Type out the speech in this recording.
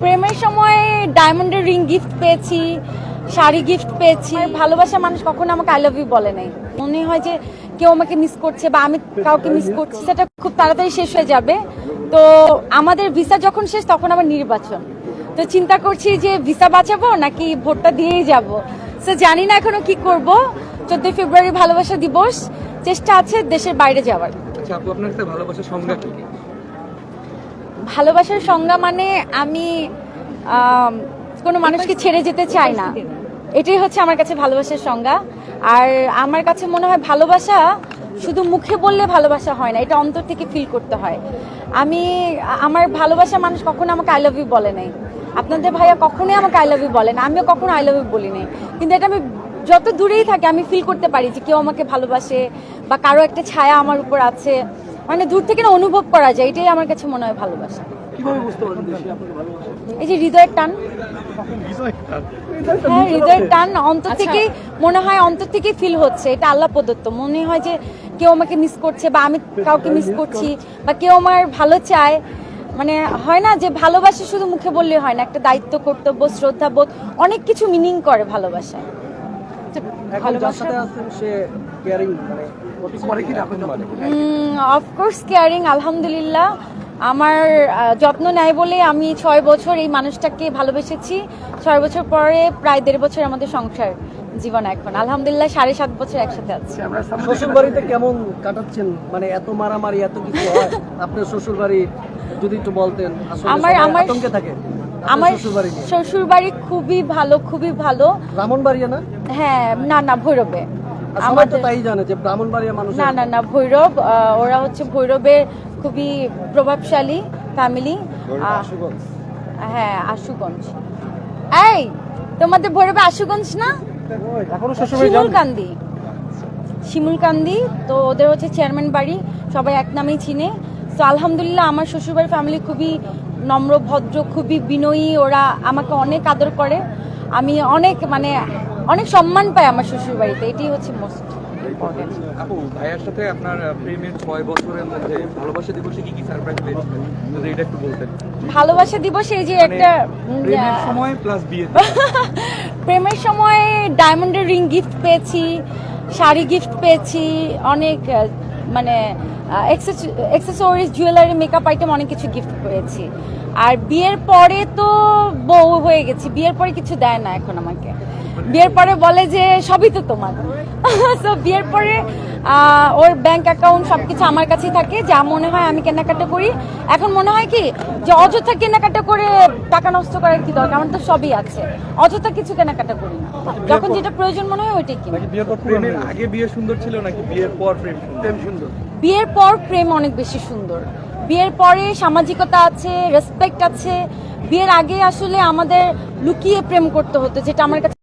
প্রেমের সময় ডায়মন্ডের রিং গিফট পেয়েছি, শাড়ি গিফট পেয়েছি। ভালোবাসা মানুষ কখনো আমাকে আই লাভ ইউ বলে নাই। মনে হয় যে কেউ আমাকে মিস করছে বা আমি কাউকে মিস করছি, সেটা খুব তাড়াতাড়ি শেষ হয়ে যাবে। তো আমাদের ভিসা যখন শেষ, তখন আমার নির্বাচন। তো চিন্তা করছি যে ভিসা বাঁচাবো নাকি ভোটটা দিয়েই যাব? সো জানি না এখনও কি করব। চোদ্দই ফেব্রুয়ারি ভালোবাসা দিবস। চেষ্টা আছে দেশের বাইরে যাওয়ার। আচ্ছা আপু, আপনার কাছে ভালোবাসার সংজ্ঞা কি? ভালোবাসার সংজ্ঞা মানে আমি কোনো মানুষকে ছেড়ে যেতে চাই না। এটাই হচ্ছে আমার কাছে ভালোবাসার সংজ্ঞা। আর আমার কাছে মনে হয় ভালোবাসা শুধু মুখে বললে ভালোবাসা হয় না, এটা অন্তর থেকে ফিল করতে হয়। আমি, আমার ভালোবাসা মানুষ কখনো আমাকে আই লাভ ইউ বলে নাই। আপনাদের ভাইয়া কখনোই আমাকে আই লাভ ইউ বলে না, আমিও কখনো আই লাভ ইউ বলি নাই। কিন্তু এটা আমি যত দূরেই থাকে, আমি ফিল করতে পারি যে কেউ আমাকে ভালোবাসে বা কারও একটা ছায়া আমার উপর আছে। মানে দূর থেকে না অনুভব করা যায় এটাই আমার কাছে মনে হয় ভালোবাসা। এই যে হৃদয়ের টান। হ্যাঁ হৃদয়ের টান অন্তর থেকেই মনে হয় অন্তর থেকেই ফিল হচ্ছে এটা আল্লাহ প্রদত্ত। মনে হয় যে কেউ আমাকে মিস করছে বা আমি কাউকে মিস করছি বা কেউ আমার ভালো চায়। মানে হয় না যে ভালোবাসা শুধু মুখে বললে হয় না একটা দায়িত্ব কর্তব্য শ্রদ্ধা বোধ অনেক কিছু মিনিং করে ভালোবাসায়। অফকোর্স কেয়ারিং আলহামদুলিল্লাহ। আমার যত্ন নেয় বলে আমি ছয় বছর এই মানুষটাকে ভালোবেসেছি। ছয় বছর পরে প্রায় দেড় বছর আমাদের সংসার জীবন এখন। আলহামদুলিল্লাহ সাড়ে সাত বছর একসাথে আছি। শ্বশুর বাড়িতে কেমন কাটাচ্ছেন? মানে এত মারামারি এত কিছু হয়? আপনার শ্বশুর বাড়ি যদি একটু বলতেন আমার- আমার- থাকে। আমার শ্বশুর বাড়ি বাড়ি খুবই ভালো খুবই ভালো। ব্রাহ্মণবাড়িয়া না? হ্যাঁ না না ভৈরবে। আর তো তাই জানে যে ব্রাহ্মণবাড়িয়া মানুষ না না না ভৈরব ওরা হচ্ছে ভৈরবের খুবই প্রভাবশালী ফ্যামিলি হ্যাঁ আশুগঞ্জ। এই তোমাদের ভৈরবে আশুগঞ্জ না? শিমুলকান্দি শিমুলকান্দি তো ওদের হচ্ছে চেয়ারম্যান বাড়ি সবাই এক নামেই চিনে। তো আলহামদুলিল্লাহ আমার শ্বশুরবাড়ির ফ্যামিলি খুবই নম্র ভদ্র খুবই বিনয়ী ওরা আমাকে অনেক আদর করে। আমি অনেক মানে অনেক সম্মান পাই আমার শ্বশুরবাড়িতে। এটাই হচ্ছে মোস্ট ইম্পর্টেন্ট আপু ভাইয়ার সাথে আপনার প্রেমের ছয় বছরের মধ্যে ভালোবাসা দিবসে কি কি সারপ্রাইজ পেয়েছিলেন যদি এটা একটু বলতেন। ভালোবাসা দিবস এই যে মানে একটা প্রেমের সময় প্লাস বিয়ে প্রেমের সময় ডায়মন্ডের রিং গিফট পেয়েছি শাড়ি গিফট পেয়েছি অনেক মানে এক্সেসরিজ জুয়েলারি মেকআপ আইটেম অনেক কিছু গিফট পেয়েছি। আর বিয়ের পরে তো বউ হয়ে গেছি। বিয়ের পরে কিছু দেয় না এখন আমাকে। বিয়ের পরে বলে যে সবই তো তোমার। সো বিয়ের পরে ওর ব্যাংক অ্যাকাউন্ট সবকিছু আমার কাছেই থাকে। যা মনে হয় আমি কেনাকাটা করি। এখন মনে হয় কি যে অযথা কেনাকাটা করে টাকা নষ্ট করার কি দরকার? আমার তো সবই আছে। অযথা কিছু কেনাকাটা করি না। যখন যেটা প্রয়োজন মনে হয় ওইটাই কিনি। বিয়ের পর প্রেমের আগে বিয়ে সুন্দর ছিল নাকি? বিয়ের পর প্রেম প্রেম সুন্দর। বিয়ের পর প্রেম অনেক বেশি সুন্দর। বিয়ের পরে সামাজিকতা আছে রেসপেক্ট আছে। বিয়ের আগে আসলে আমাদের লুকিয়ে প্রেম করতে হতো, যেটা আমার কাছে